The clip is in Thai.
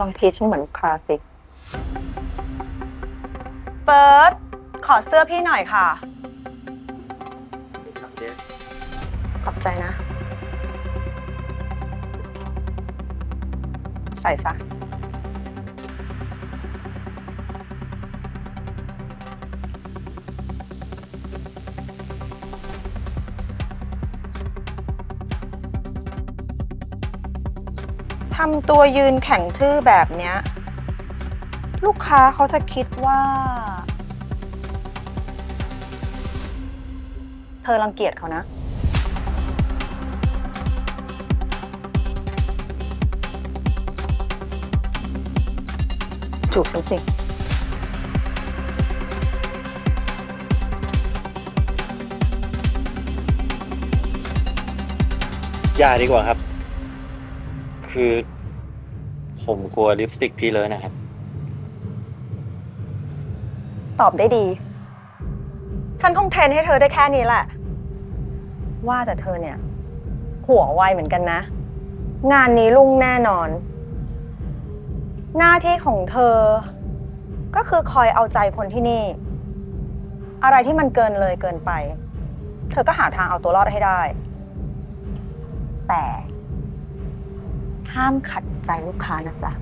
ลองทีฉันเหมือนลูกค้าสิ เฟิร์สขอเสื้อพี่หน่อยค่ะขอบใจนะ ใส่ซะ ทำตัวยืนแข็งทื่อแบบเนี้ย ลูกค้าเขาจะคิดว่า เธอรังเกียจเขานะ จูบฉันสิ อย่าดีกว่าครับ คือผมกลัวลิปสติกพี่เลยนะครับ ตอบได้ดี ฉันคงเทรนให้เธอได้แค่นี้แหละ ว่าแต่เธอเนี่ย หัวไวเหมือนกันนะ งานนี้ลุ่งแน่นอน หน้าที่ของเธอ ก็คือคอยเอาใจคนที่นี่ อะไรที่มันเกินเลยเกินไป เธอก็หาทางเอาตัวรอดให้ได้ แต่ ห้ามขัดใจลูกค้านะจ๊ะ